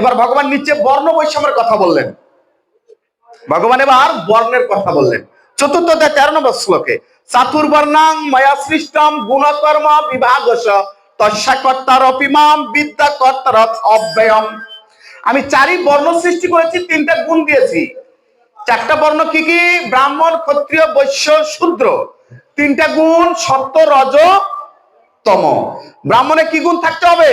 এবার ভগবান নিচে বর্ণ বৈষম্যের কথা বললেন। ভগবান এবার বর্ণের কথা বললেন। চতুর্থ তেরো নম্বর শ্লোকে, চাতুর্বর্ণাং ময়া সৃষ্টম গুণকর্ম বিভাগ তস্যাকর্তার অপিমাম বিদ্যা কর্তার অব্যয়ম আমি চারি বর্ণ সৃষ্টি করেছি, তিনটা গুণ দিয়েছি। চারটা বর্ণ কি কি? ব্রাহ্মণ, ক্ষত্রিয়, বৈশ্য, শূদ্র। তিনটা গুণ সত্য রজ তম। ব্রাহ্মণে কি গুণ থাকতে হবে?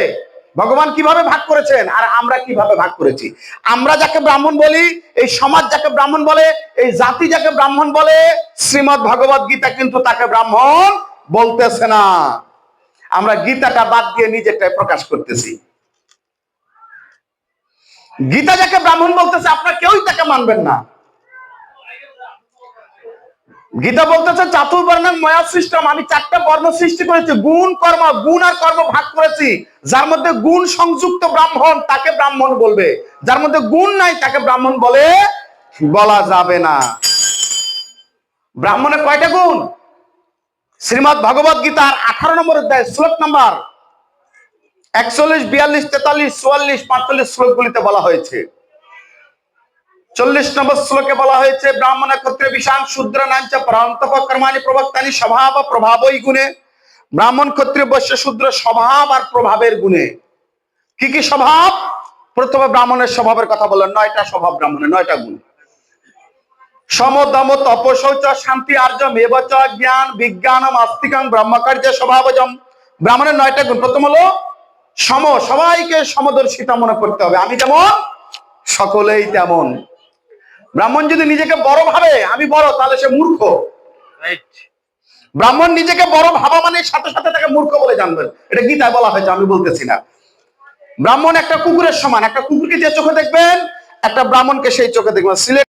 ভগবান কীভাবে ভাগ করেছেন আর আমরা কীভাবে ভাগ করেছি? আমরা যাকে ব্রাহ্মণ বলি, এই সমাজ যাকে ব্রাহ্মণ বলে, এই জাতি যাকে ব্রাহ্মণ বলে, শ্রীমদ ভগবত গীতা কিন্তু তাকে ব্রাহ্মণ বলতেছে না। আমরা গীতাটা বাদ দিয়ে নিজেরটাই প্রকাশ করতেছি। গীতা যাকে ব্রাহ্মণ বলতেছে, আপনার কেউই তাকে মানবেন না। গীতা বলতেছে চাতুর্বর্ণ ময়া সিস্টেম আমি চারটা বর্ণ সৃষ্টি করেছি। গুণ কর্ম, গুণ আর কর্ম ভাগ করেছি। যার মধ্যে গুণ সংযুক্ত ব্রাহ্মণ, তাকে ব্রাহ্মণ বলবে। যার মধ্যে গুণ নাই, তাকে ব্রাহ্মণ বলে বলা যাবে না। ব্রাহ্মণের কয়টা গুণ? শ্রীমৎ ভগবত গীতার আঠারো নম্বর অধ্যায়, শ্লোক নাম্বার একচল্লিশ, বিয়াল্লিশ, তেতাল্লিশ, চুয়াল্লিশ, পাঁচচল্লিশ শ্লোকগুলিতে বলা হয়েছে। চল্লিশ নম্বর শ্লোকে বলা হয়েছে, ব্রাহ্মণ ক্ষত্রে বিশাল শূদ্র নাঞ্চ প্রান্তপ কর্মানি প্রবক্তানি স্বভাব প্রভাবই গুণে। ব্রাহ্মণ ক্ষত্রিয় বৈশ্য শূদ্র স্বভাব আর প্রভাবের গুণে। কি কি স্বভাব? প্রথমে ব্রাহ্মণের স্বভাবের কথা বললেন, নয়টা স্বভাব ব্রাহ্মণের, নয়টা গুণ। সমদম তপশৌচ শান্তি আর্য মেবচ জ্ঞান বিজ্ঞান আস্তিকাং, ব্রহ্মকার্য স্বভাবজম। ব্রাহ্মণের নয়টা গুণ। প্রথম হলো সম, সবাইকে সমদর্শিতা মনে করতে হবে। আমি যেমন, সকলেই তেমন। ব্রাহ্মণ যদি নিজেকে বড় ভাবে আমি বড় তাহলে সে মূর্খ। ব্রাহ্মণ নিজেকে বড় ভাবা মানে সাথে সাথে তাকে মূর্খ বলে জানবেন। এটা গীতায় বলা হয়েছে আমি বলতেছি না। ব্রাহ্মণ একটা কুকুরের সমান একটা কুকুরকে যে চোখে দেখবেন একটা ব্রাহ্মণকে সেই চোখে দেখবেন। সিলেট